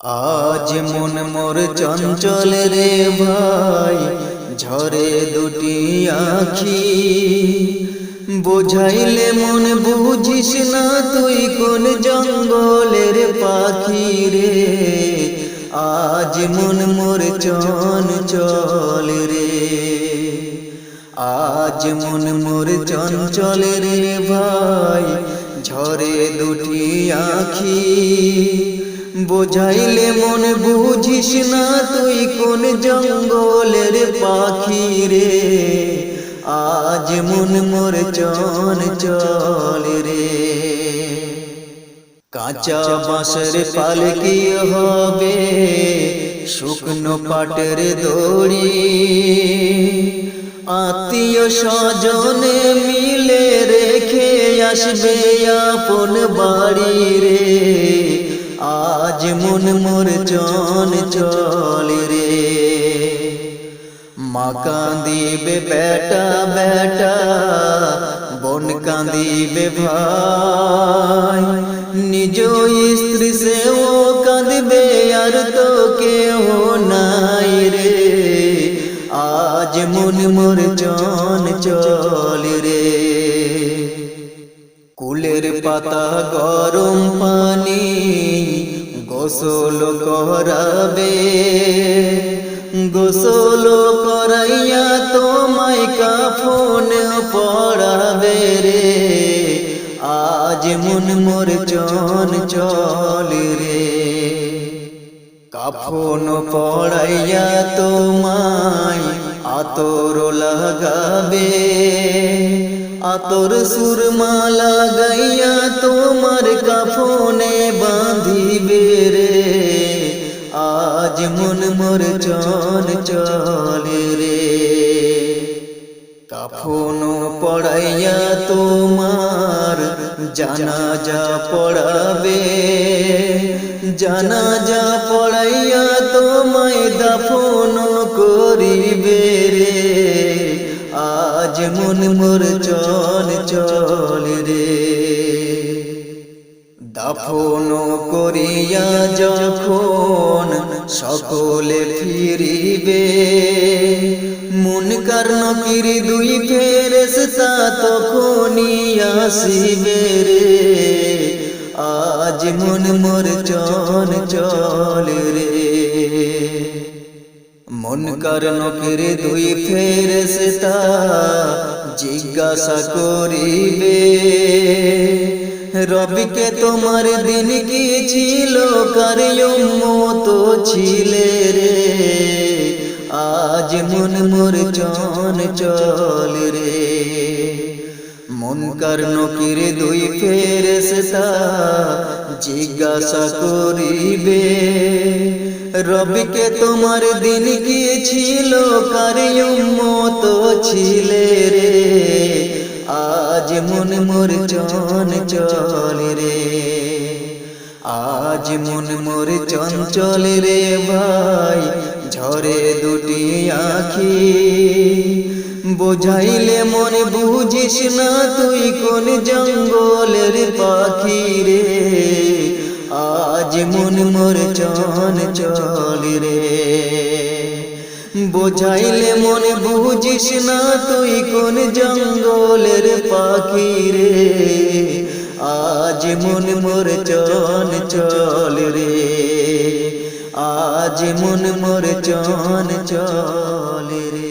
আজ মন মোর চঞ্চল রে ভাই, ঝরে দুটি আখি। বোঝাইলে মন, বুঝিস না তুই কোন জঙ্গলের পাখি রে। আজ মন মোর চঞ্চল রে। আজ মন মোর চঞ্চল রে ভাই, ঝরে দুটি আখি। বোঝাইলে মন বুঝিস না তুই কোন জঙ্গলের পাখি রে? আজ মন মোর চন চল রে। কাঁচা বাঁশের পালকি হবে, শুকনো পাটের দড়ি। আত্মীয় স্বজনে মিলে রেখে আসবে আপন বাড়ি রে। আজ মন মোর চন চল রে। মা কাঁদিবে, বেটা বেটা, বোন কাঁদিবে ভাই। নিজ স্ত্রী সে ও কাঁদবে, আর তো কেউ নাই রে। আজ মন মোর চন চল রে। কুলের পাতা গরম পানি গোসল করাবে, গোসল করাইয়া তোমায় কাফন পড়াবে রে। আজ মন মোর চন চল রে। কাফন পড়াইয়া তোমায় আতর লাগাবে, আতর সুরমা লাগাইয়া আজ মন মোর চল চল রে। কাফন পড়াইয়া তোমার জানাজা পড়াবে। জানাজা পড়াইয়া তোমায় দাফন করিবে রে। আজ মন মোর চল চল রে। দাফন করিয়া যখন সকলে ফিরিবে, মন কার্ণকির দুই ফেরেস্তা তখনই আসিবে রে। আজ মন মোর চল চল রে। মন কারণকের দুই ফেরেস্তা জিজ্ঞাসা করিবে রবিকে তোমার দিন কি ছিল? কারিয়মত ছিলে রে? আজ মন মোর চন চল রে। মন কার্ণকির দুই ফেরেস্তা জিজ্ঞাসা করিবে, রবিকে তোমার দিন কি ছিল? কারিয়মত ছিলে রে? আজ মন মোর চন চল রে। আজ মন মোর চঞ্চল রে ভাই, ঝরে দুটি আখি। বোঝাইলে মনে বুঝিস না তুই কোন জঙ্গলের পাখি রে। আজ মন মোর চন চল রে। বোঝাইলে মনে বুঝিস না তুই কোন জঙ্গলের পাখি রে? আজ মন মোর চন চল রে। আজ মন মোর চন চল রে।